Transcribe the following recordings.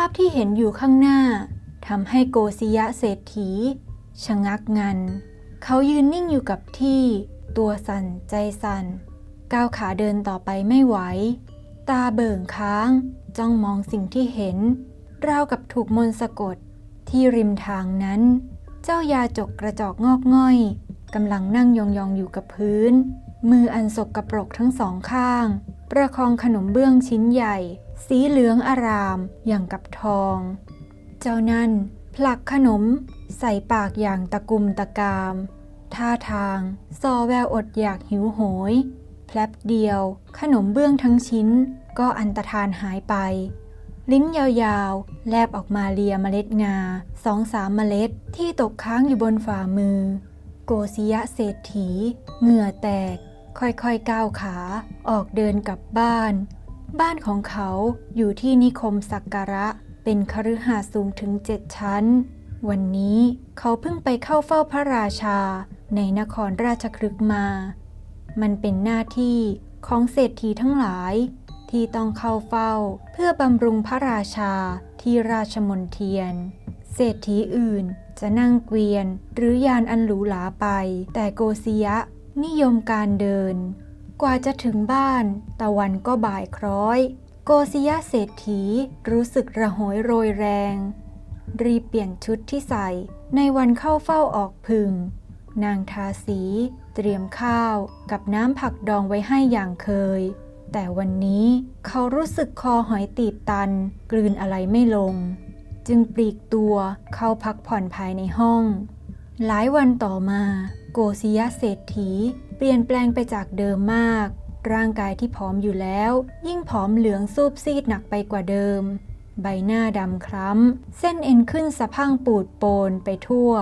าพที่เห็นอยู่ข้างหน้าทำให้โกศิยะเศรษฐี ชะงักงัน เขายืนนิ่งอยู่กับที่ ตัวสั่นใจสั่น ก้าวขาเดินต่อไปไม่ไหว ตาเบิ่งค้าง จ้องมองสิ่งที่เห็น ราวกับถูกมนต์สะกด ที่ริมทางนั้น เจ้ายาจกกระจอกงอกง่อยกำลังนั่งยองๆอยู่กับพื้น มืออันสกระปรกทั้งสองข้าง ประคองขนมเบื้องชิ้นใหญ่ สีเหลืองอารามอย่างกับทอง เจ้านั่นผลักขนมใส่ปากอย่างตะกุมตะกาม ท่าทางซอแววอดอยากหิวโหย แพลบเดียว ขนมเบื้องทั้งชิ้นก็อันตรธานหายไป ลิ้นยาวๆ แลบออกมาเลียเมล็ดงาสองสามเมล็ดที่ตกค้างอยู่บนฝ่ามือ โกศิยะเศรษฐี เหงื่อแตก ค่อยๆก้าวขา ออกเดินกลับบ้าน บ้านของเขาอยู่ที่นิคมสักการะ เป็นคฤหาสน์สูงถึงเจ็ดชั้น วันนี้เขาเพิ่งไปเข้าเฝ้าพระราชาในนครราชครึกมา มันเป็นหน้าที่ของเศรษฐีทั้งหลาย ที่ต้องเข้าเฝ้าเพื่อบำรุงพระราชาที่ราชมนเทียน เศรษฐีอื่นจะนั่งเกวียนหรือยานอันหรูหราไป แต่โกศิยะนิยมการเดิน กว่าจะถึงบ้าน ตะวันก็บ่ายคล้อย โกศิยะเศรษฐีรู้สึกระหอยโรยแรง รีบเปลี่ยนชุดที่ใส่ ในวันเข้าเฝ้าออกพึง นางทาสี เตรียมข้าวกับน้ำผักดองไว้ให้อย่างเคย แต่วันนี้เขารู้สึกคอหอยตีบตัน กลืนอะไรไม่ลง จึงปลีกตัวเข้าพักผ่อนภายในห้อง หลายวันต่อมา โกศิยะเศรษฐี เปลี่ยนแปลงไปจากเดิมมาก ร่างกายที่ผอมอยู่แล้ว ยิ่งผอมเหลืองซูบซีดหนักไปกว่าเดิม ใบหน้าดำคล้ำ เส้นเอ็นขึ้นสะพังปูดโปนไปทั่ว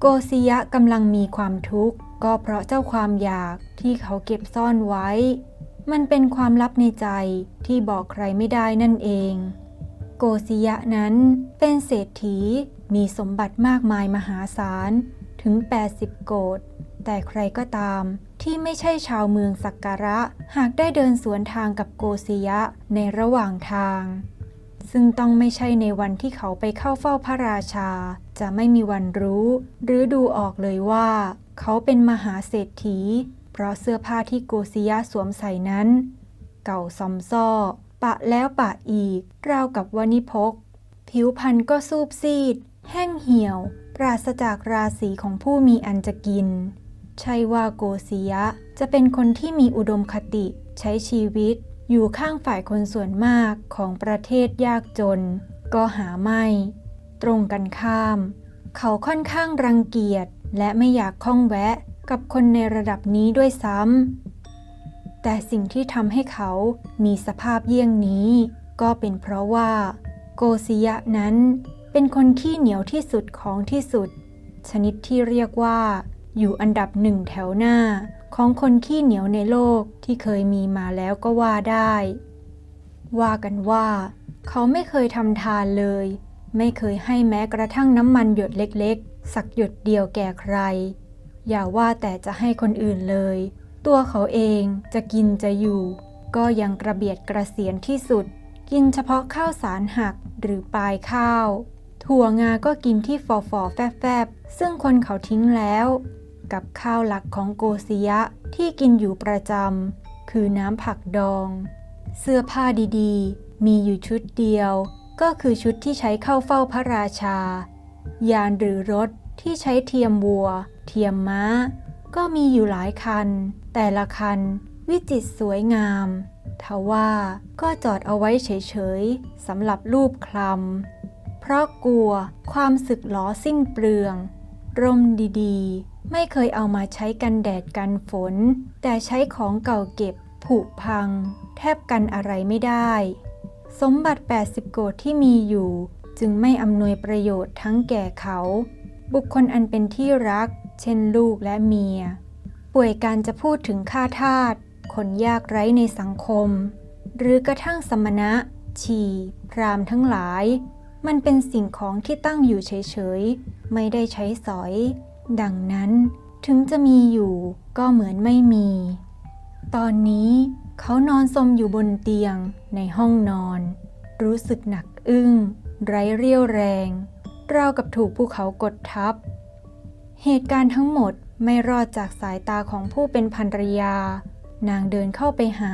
โกศิยะกำลังมีความทุกข์ ก็เพราะเจ้าความอยากที่เขาเก็บซ่อนไว้ มันเป็นความลับในใจที่บอกใครไม่ได้นั่นเองโกศิยะนั้นเป็นเศรษฐีมีสมบัติมากมายมหาศาล ถึง 80 โกด แต่ใครก็ตาม ที่ไม่ใช่ชาวเมืองสักการะ หากได้เดินสวนทางกับโกศิยะในระหว่างทาง ซึ่งต้องไม่ใช่ในวันที่เขาไปเข้าเฝ้าพระราชา จะไม่มีวันรู้ หรือดูออกเลยว่า เขาเป็นมหาเศรษฐี เพราะเสื้อผ้าที่โกศิยะสวมใส่นั้น เก่าซอมซ่อปะแล้วปะอีก ราวกับวนิพก ผิวพรรณก็ซูบซีด แห้งเหี่ยว ปราศจากราศีของผู้มีอันจะกิน ใช่ว่าโกศิยะ จะเป็นคนที่มีอุดมคติ ใช้ชีวิต อยู่ข้างฝ่ายคนส่วนมากของประเทศยากจน ก็หาไม่ ตรงกันข้าม เขาค่อนข้างรังเกียจและไม่อยากข้องแวะกับคนในระดับนี้ด้วยซ้ำ แต่สิ่งที่ทำให้เขามีสภาพเยี่ยงนี้ ก็เป็นเพราะว่า โกศิยะนั้นเป็นคนขี้เหนียวที่สุดของที่สุด ชนิดที่เรียกว่า อยู่อันดับหนึ่งแถวหน้า ของคนขี้เหนียวในโลกที่เคยมีมาแล้วก็ว่าได้ ว่ากันว่า เขาไม่เคยทำทานเลย ไม่เคยให้แม้กระทั่งน้ำมันหยดเล็กๆ สักหยดเดียวแก่ใคร อย่าว่าแต่จะให้คนอื่นเลย ตัวเขาเองจะกินจะอยู่ ก็ยังกระเบียดกระเสียนที่สุด กินเฉพาะข้าวสารหักหรือปลายข้าวถั่วงาก็กินที่ฟอฟอแฟบแฟบซึ่งคนเขาทิ้งแล้ว กับข้าวหลักของโกศิยะที่กินอยู่ประจำคือน้ำผักดอง เสื้อผ้าดีๆ มีอยู่ชุดเดียว ก็คือชุดที่ใช้เข้าเฝ้าพระราชา ยานหรือรถที่ใช้เทียมวัว เทียมม้า ก็มีอยู่หลายคัน แต่ละคันวิจิตรสวยงามทว่าก็จอดเอาไว้เฉยๆสำหรับรูปคลำเพราะกลัวความสึกหลอสิ้นเปลือง ร่มดีๆ ไม่เคยเอามาใช้กันแดดกันฝน แต่ใช้ของเก่าเก็บ ผุพัง แทบกันอะไรไม่ได้ สมบัติ 80 โกดที่มีอยู่ จึงไม่อำนวยประโยชน์ทั้งแก่เขา บุคคลอันเป็นที่รัก เช่นลูกและเมีย ป่วยการจะพูดถึงข้าทาสคนยากไร้ในสังคม หรือกระทั่งสมณะ ชี พรามทั้งหลาย มันเป็นสิ่งของที่ตั้งอยู่เฉยๆ ไม่ได้ใช้สอย ดังนั้นถึงจะมีอยู่ก็เหมือนไม่มี ตอนนี้เขานอนสมอยู่บนเตียงในห้องนอน รู้สึกหนักอึ้ง ไร้เรี่ยวแรงราวกับถูกภูเขากดทับ เหตุการณ์ทั้งหมดไม่รอดจากสายตาของผู้เป็นภรรยา นางเดินเข้าไปหา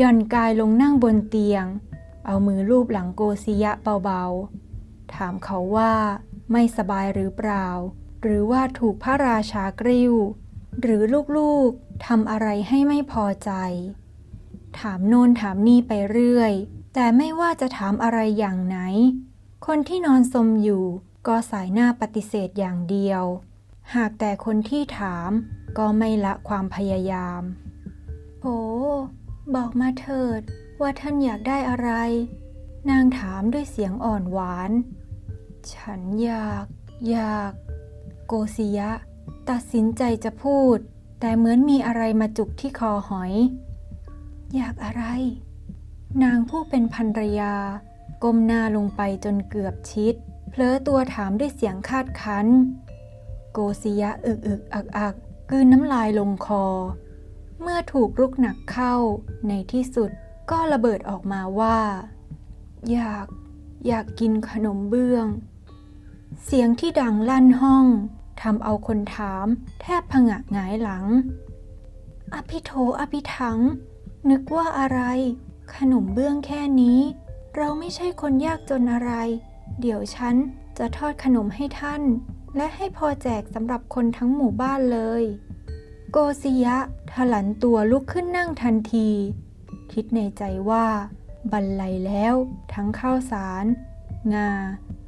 ย่อนกายลงนั่งบนเตียง เอามือลูบหลังโกซิยะเบาๆ ถามเขาว่าไม่สบายหรือเปล่า หรือว่าถูกพระราชากริ้ว หรือลูกๆทำอะไรให้ไม่พอใจ ถามโน่นถามนี่ไปเรื่อย แต่ไม่ว่าจะถามอะไรอย่างไหน คนที่นอนสมอยู่ก็สายหน้าปฏิเสธอย่างเดียว หากแต่คนที่ถามก็ไม่ละความพยายามโอ้บอกมาเถิดว่าท่านอยากได้อะไร นางถามด้วยเสียงอ่อนหวาน ฉันอยาก อยาก โกซิยะ ตัดสินใจจะพูด แต่เหมือนมีอะไรมาจุกที่คอหอย อยากอะไร นางผู้เป็นภรรยา ก้มหน้าลงไปจนเกือบชิด เพลอตัวถามด้วยเสียงคาดคั้น โกซิยะอึกอึกอักอักกืนน้ำลายลงคอ เมื่อถูกรุกหนักเข้า ในที่สุดก็ระเบิดออกมาว่า อยาก อยากกินขนมเบื้อง เสียงที่ดังลั่นห้อง ทำเอาคนถาม แทบผงะหงายหลัง อภิโถอภิถัง นึกว่าอะไร ขนมเบื้องแค่นี้ เราไม่ใช่คนยากจนอะไร เดี๋ยวฉันจะทอดขนมให้ท่าน และให้พอแจกสำหรับคนทั้งหมู่บ้านเลย โกซิยะถลันตัวลุกขึ้นนั่งทันที คิดในใจว่า บันไลแล้ว ทั้งข้าวสาร งา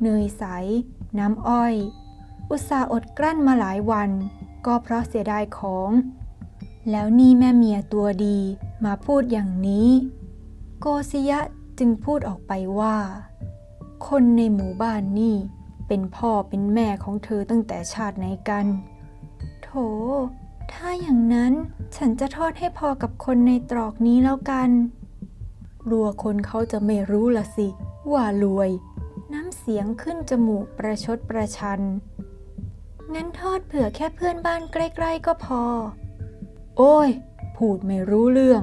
เนยใส น้ำอ้อย อุตส่าห์อดกลั้นมาหลายวัน ก็เพราะเสียดายของ แล้วนี่แม่เมียตัวดีมาพูดอย่างนี้ โกซิยะจึงพูดออกไปว่า คนในหมู่บ้านนี่เป็นพ่อเป็นแม่ของเธอตั้งแต่ชาติไหนกัน โถ ถ้าอย่างนั้นฉันจะทอดให้พอกับคนในตรอกนี้แล้วกันกลัวคนเขาจะไม่รู้ละสิ ว่ารวย น้ำเสียงขึ้นจมูกประชดประชัน งั้นทอดเผื่อแค่เพื่อนบ้านใกล้ๆก็พอ โอ้ย พูดไม่รู้เรื่อง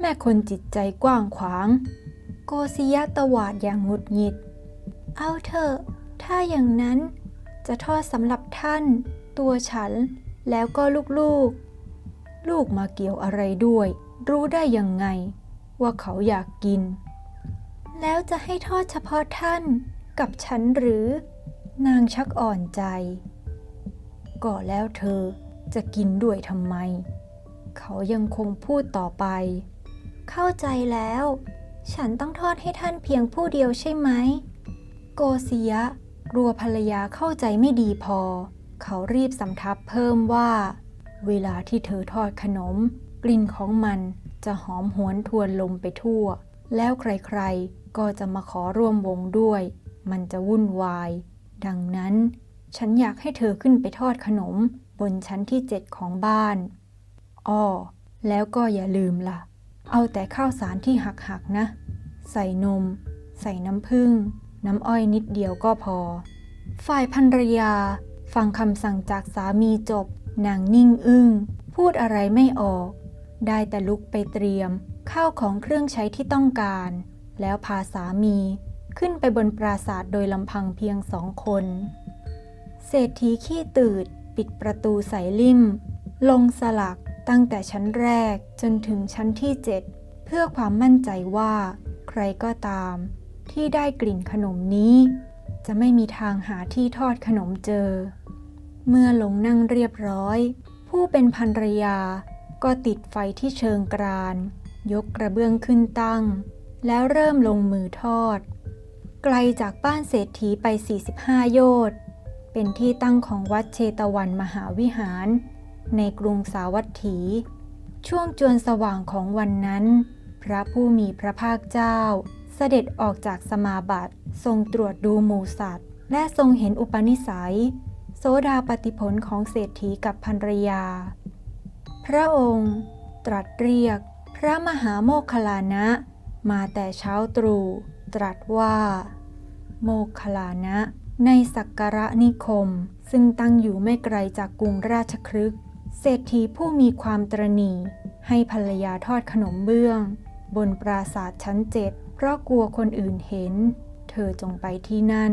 แม่คนจิตใจกว้างขวาง โกซิยะตวาดอย่างหงุดหงิด เอาเถอะ ถ้าอย่างนั้น จะทอดสำหรับท่าน ตัวฉัน แล้วก็ลูกๆ ลูกมาเกี่ยวอะไรด้วย รู้ได้ยังไง ว่าเขาอยากกิน แล้วจะให้ทอดเฉพาะท่านกับฉันหรือ นางชักอ่อนใจ ก็แล้วเธอจะกินด้วยทำไม เขายังคงพูดต่อไป เข้าใจแล้ว ฉันต้องทอดให้ท่านเพียงผู้เดียวใช่ไหม โกเซิยะกลัวภรรยาเข้าใจไม่ดีพอ เขารีบสำทับเพิ่มว่า เวลาที่เธอทอดขนม กลิ่นของมันจะหอมหวนทวนลมไปทั่ว แล้วใครๆ ก็จะมาขอร่วมวงด้วย มันจะวุ่นวาย ดังนั้น ฉันอยากให้เธอขึ้นไปทอดขนม บนชั้นที่เจ็ดของบ้าน อ้อ แล้วก็อย่าลืมล่ะ เอาแต่ข้าวสารที่หักๆนะ ใส่นม ใส่น้ำผึ้ง น้ำอ้อยนิดเดียวก็พอ ฝ่ายภรรยา ฟังคำสั่งจากสามีจบ นางนิ่งอึ้ง พูดอะไรไม่ออก ได้แต่ลุกไปเตรียม ข้าวของเครื่องใช้ที่ต้องการ แล้วพาสามี ขึ้นไปบนปราสาทโดยลำพังเพียงสองคน เศรษฐีขี้ตืด ปิดประตูใส่ลิ่ม ลงสลักตั้งแต่ชั้นแรกจนถึงชั้นที่เจ็ดเพื่อความมั่นใจว่า ใครก็ตาม ที่ได้กลิ่นขนมนี้ จะไม่มีทางหาที่ทอดขนมเจอ เมื่อลงนั่งเรียบร้อย ผู้เป็นภรรยาก็ติดไฟที่เชิงกราน ยกกระเบื้องขึ้นตั้ง แล้วเริ่มลงมือทอด ไกลจากบ้านเศรษฐีไป 45 โยชน์ เป็นที่ตั้งของวัดเชตวันมหาวิหาร ในกรุงสาวัตถี ช่วงจวนสว่างของวันนั้น พระผู้มีพระภาคเจ้า เสด็จออกจากสมาบัติ ทรงตรวจดูหมูสัตว์ และทรงเห็นอุปนิสัย โสดาปฏิผลของเศรษฐีกับภรรยา พระองค์ตรัสเรียก พระมหาโมคคลานะ มาแต่เช้าตรู่ตรัสว่า โมคคลานะ ในสักการะนิคม ซึ่งตั้งอยู่ไม่ไกลจากกรุงราชครึก เศรษฐีผู้มีความตรณีให้ภรรยาทอดขนมเบื้อง บนปราสาทชั้นเจ็ดเพราะกลัวคนอื่นเห็น เธอจงไปที่นั่น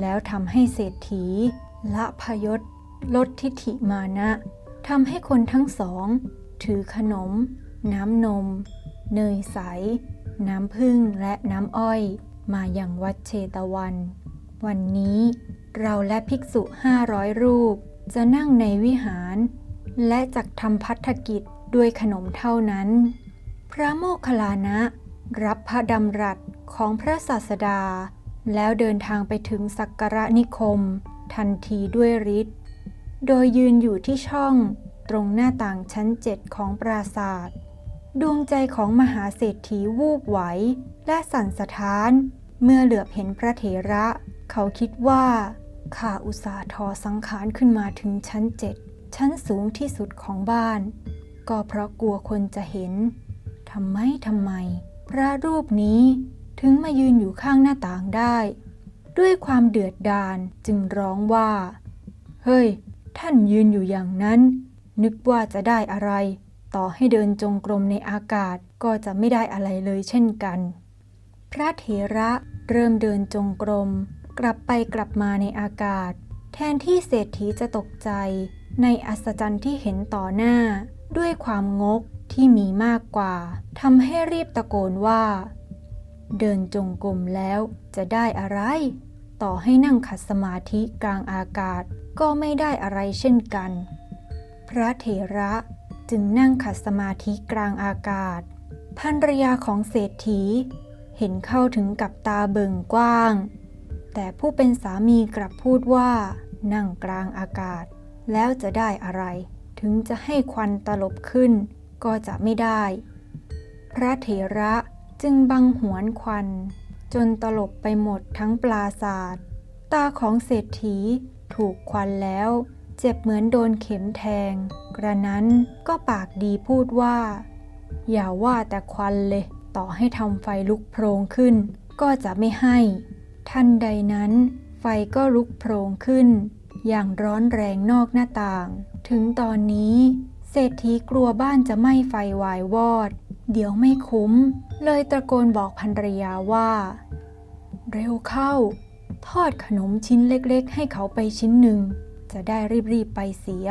แล้วทำให้เศรษฐี ละพยศ ลดทิฐิมานะทำให้คนทั้งสอง ถือขนม น้ำนม เนยใส น้ำผึ้งและน้ำอ้อย มาอย่างวัดเชตวัน วันนี้เราและภิกษุห้าร้อยรูป จะนั่งในวิหาร และจักทำพัฒกิจด้วยขนมเท่านั้น พระโมคคัลลานะ รับพระดำรัสของพระศาสดา แล้วเดินทางไปถึงสักการะนิคม ทันทีด้วยฤทธิ์โดยยืนอยู่ที่ช่องตรงหน้าต่างชั้นเจ็ดของปราศาสตร์ดวงใจของมหาเศรษฐีวูบไหว และสั่นสะท้าน เมื่อเหลือบเห็นพระเถระ เขาคิดว่าข้าอุตส่าห์ทอสังขารขึ้นมาถึงชั้นเจ็ดชั้นสูงที่สุดของบ้าน ก็เพราะกลัวคนจะเห็นทำไมทำไม พระรูปนี้ถึงมายืนอยู่ข้างหน้าต่างได้ ด้วยความเดือดดาลจึงร้องว่า เฮ้ย ท่านยืนอยู่อย่างนั้น นึกว่าจะได้อะไร ต่อให้เดินจงกรมในอากาศก็จะไม่ได้อะไรเลยเช่นกัน พระเถระเริ่มเดินจงกรม กลับไปกลับมาในอากาศ แทนที่เศรษฐีจะตกใจ ในอัศจรรย์ที่เห็นต่อหน้า ด้วยความงกที่มีมากกว่าทำให้รีบตะโกนว่า เดินจงกรมแล้วจะได้อะไร ต่อให้นั่งขัดสมาธิกลางอากาศก็ไม่ได้อะไรเช่นกัน พระเถระจึงนั่งขัดสมาธิกลางอากาศภรรยาของเศรษฐี เห็นเข้าถึงกับตาเบิ่งกว้าง แต่ผู้เป็นสามีกลับพูดว่า นั่งกลางอากาศ แล้วจะได้อะไร ถึงจะให้ควันตลบขึ้น ก็จะไม่ได้ พระเถระจึงบังหวนควัน จนตลบไปหมดทั้งปราศาสตร์ตาของเศรษฐีถูกควันแล้ว เจ็บเหมือนโดนเข็มแทง กระนั้นก็ปากดีพูดว่า อย่าว่าแต่ควันเลย ต่อให้ทำไฟลุกโพรงขึ้น ก็จะไม่ให้ ทันใดนั้น ไฟก็ลุกโพรงขึ้น อย่างร้อนแรงนอกหน้าต่าง ถึงตอนนี้เศรษฐีกลัวบ้านจะไหม้ไฟวายวอด เดี๋ยวไม่คุ้ม เลยตะโกนบอกภรรยาว่า เร็วเข้า ทอดขนมชิ้นเล็กๆ ให้เขาไปชิ้นหนึ่ง จะได้รีบๆไปเสีย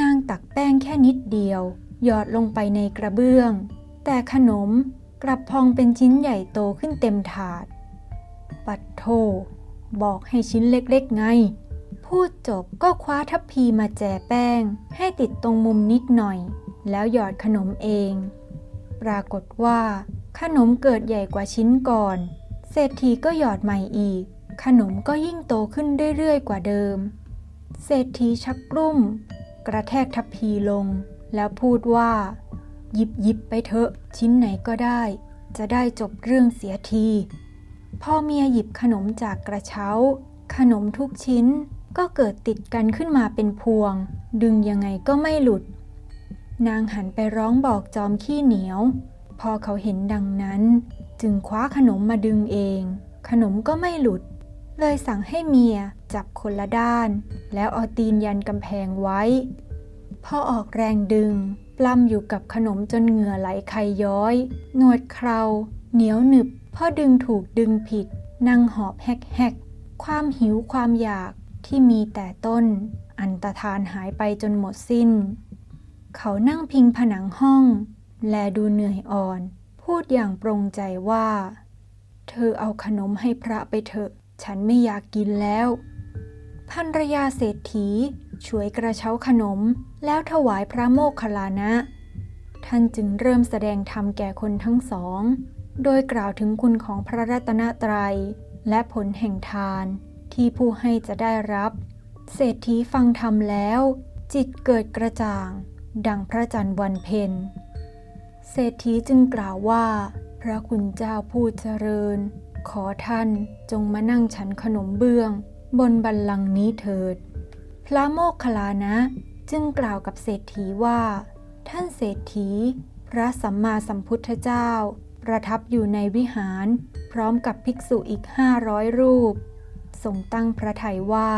นางตักแป้งแค่นิดเดียว หยอดลงไปในกระเบื้อง แต่ขนมกลับพองเป็นชิ้นใหญ่โตขึ้นเต็มถาด ปัดโท บอกให้ชิ้นเล็กๆไง พูดจบก็คว้าทัพพีมาแจแป้ง ให้ติดตรงมุมนิดหน่อย แล้วหยอดขนมเอง ปรากฏว่า ขนมเกิดใหญ่กว่าชิ้นก่อน เศรษฐีก็หยอดใหม่อีก ขนมก็ยิ่งโตขึ้นเรื่อยๆกว่าเดิม เศรษฐีชักกลุ้มกระแทกทัพพีลง แล้วพูดว่าหยิบหยิบไปเถอะชิ้นไหนก็ได้จะได้จบเรื่องเสียที พอเมียหยิบขนมจากกระเช้า ขนมทุกชิ้นก็เกิดติดกันขึ้นมาเป็นพวง ดึงยังไงก็ไม่หลุด นางหันไปร้องบอกจอมขี้เหนียว พอเขาเห็นดังนั้น จึงคว้าขนมมาดึงเอง ขนมก็ไม่หลุด เลยสั่งให้เมียจับคนละด้าน แล้วเอาตีนยันกำแพงไว้ พอออกแรงดึง ปล้ำอยู่กับขนมจนเหงื่อไหลไขย้อย หนวดเคราเหนียวหนึบ พ่อดึงถูกดึงผิดนั่งหอบแฮกๆความหิวความอยากที่มีแต่ต้น อันตรธานหายไปจนหมดสิ้น เขานั่งพิงผนังห้อง แลดูเหนื่อยอ่อน พูดอย่างปรงใจว่า เธอเอาขนมให้พระไปเถอะ ฉันไม่อยากกินแล้วภรรยาเศรษฐีช่วยกระเช้าขนม แล้วถวายพระโมคคัลลานะ ท่านจึงเริ่มแสดงธรรมแก่คนทั้งสอง โดยกล่าวถึงคุณของพระรัตนตรัย และผลแห่งทานที่ผู้ให้จะได้รับ เศรษฐีฟังธรรมแล้ว จิตเกิดกระจ่าง ดังพระจันทร์วันเพ็ญเศรษฐีจึงกล่าวว่า พระคุณเจ้าผู้เจริญ ขอท่านจงมานั่งฉันขนมเบื้อง บนบัลลังก์นี้เถิด พระโมคคัลลานะ จึงกล่าวกับเศรษฐีว่า ท่านเศรษฐี พระสัมมาสัมพุทธเจ้า ประทับอยู่ในวิหารพร้อมกับภิกษุอีกห้าร้อยรูป ทรงตั้งพระทัยว่า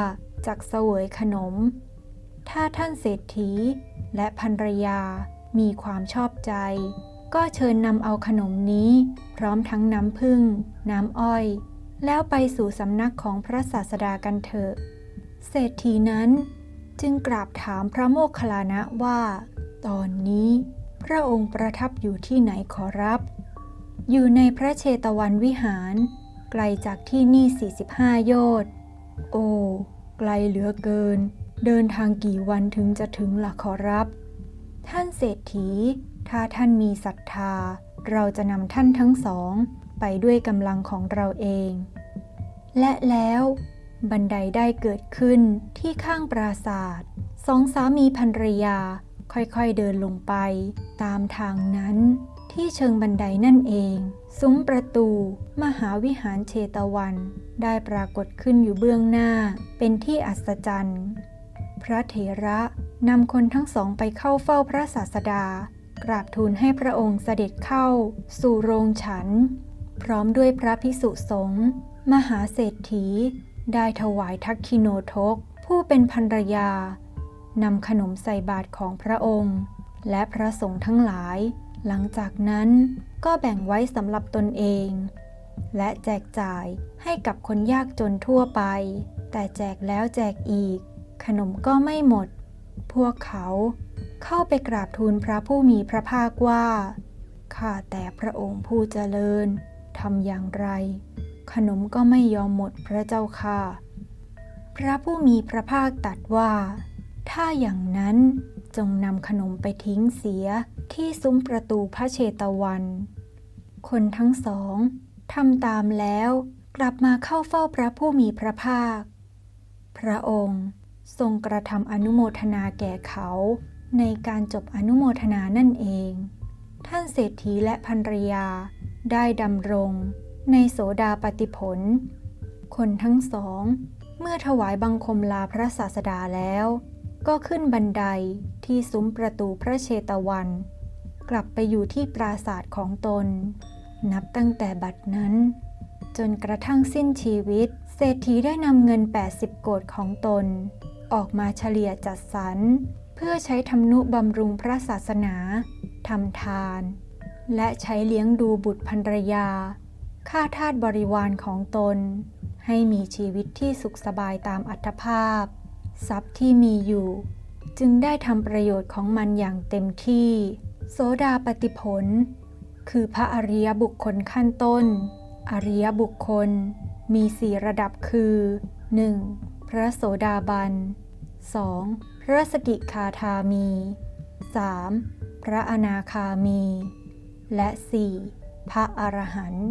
จักเสวยขนม ถ้าท่านเศรษฐีและภรรยามีความชอบใจ ก็เชิญนำเอาขนมนี้พร้อมทั้งน้ำผึ้งน้ำอ้อย แล้วไปสู่สำนักของพระศาสดากันเถอะ เศรษฐีนั้นจึงกราบถามพระโมคคัลลานะว่า ตอนนี้พระองค์ประทับอยู่ที่ไหนขอรับ อยู่ในพระเชตวันวิหาร ไกลจากที่นี่ 45 โยชน์ โอ้ ไกลเหลือเกิน เดินทางกี่วันถึงจะถึงล่ะขอรับ ท่านเศรษฐี ถ้าท่านมีศรัทธา เราจะนำท่านทั้งสอง ไปด้วยกำลังของเราเอง และแล้ว บันไดได้เกิดขึ้นที่ข้างปราศาสตร์สองสามีภรรยาค่อยๆเดินลงไป ตามทางนั้น ที่เชิงบันไดนั่นเอง ซุ้มประตู มหาวิหารเชตวัน ได้ปรากฏขึ้นอยู่เบื้องหน้า เป็นที่อัศจรรย์ พระเถระนำคนทั้งสองไปเข้าเฝ้าพระศาสดา กราบทูลให้พระองค์เสด็จเข้า สู่โรงฉัน พร้อมด้วยพระพิสุสงฆ์มหาเศรษฐี ได้ถวายทักคิโนทก ผู้เป็นภรรยานำขนมใส่บาตรของพระองค์ และพระสงฆ์ทั้งหลาย หลังจากนั้นก็แบ่งไว้สำหรับตนเอง และแจกจ่ายให้กับคนยากจนทั่วไป แต่แจกแล้วแจกอีก ขนมก็ไม่หมด พวกเขาเข้าไปกราบทูลพระผู้มีพระภาคว่า ข้าแต่พระองค์ผู้เจริญทำอย่างไร ขนมก็ไม่ยอมหมดพระเจ้าค่ะ พระผู้มีพระภาคตัดว่า ถ้าอย่างนั้นจงนำขนมไปทิ้งเสีย ที่ซุ้มประตูพระเชตวัน คนทั้งสองทำตามแล้วกลับมาเข้าเฝ้าพระผู้มีพระภาค พระองค์ทรงกระทำอนุโมทนาแก่เขาในการจบอนุโมทนานั่นเอง ท่านเศรษฐีและภรรยาได้ดำรงในโสดาปฏิผล คนทั้งสอง เมื่อถวายบังคมลาพระศาสดาแล้ว ก็ขึ้นบันไดที่ซุ้มประตูพระเชตวัน กลับไปอยู่ที่ปราศาสตร์ของตน นับตั้งแต่บัดนั้น จนกระทั่งสิ้นชีวิต เศรษฐีได้นำเงิน 80 โกดของตน ออกมาเฉลี่ยจัดสรร เพื่อใช้ทำนุบำรุงพระศาสนาทำทาน และใช้เลี้ยงดูบุตรภรรยาข้าทาสบริวารของตน ให้มีชีวิตที่สุขสบายตามอัตภาพ ทรัพย์ที่มีอยู่ จึงได้ทำประโยชน์ของมันอย่างเต็มที่ โสดาปฏิผล คือพระอริยบุคคลขั้นต้น อริยบุคคล มีสี่ระดับคือ 1. พระโสดาบัน 2. พระสกิคาทามี 3. พระอนาคามี และ 4. พระอรหันต์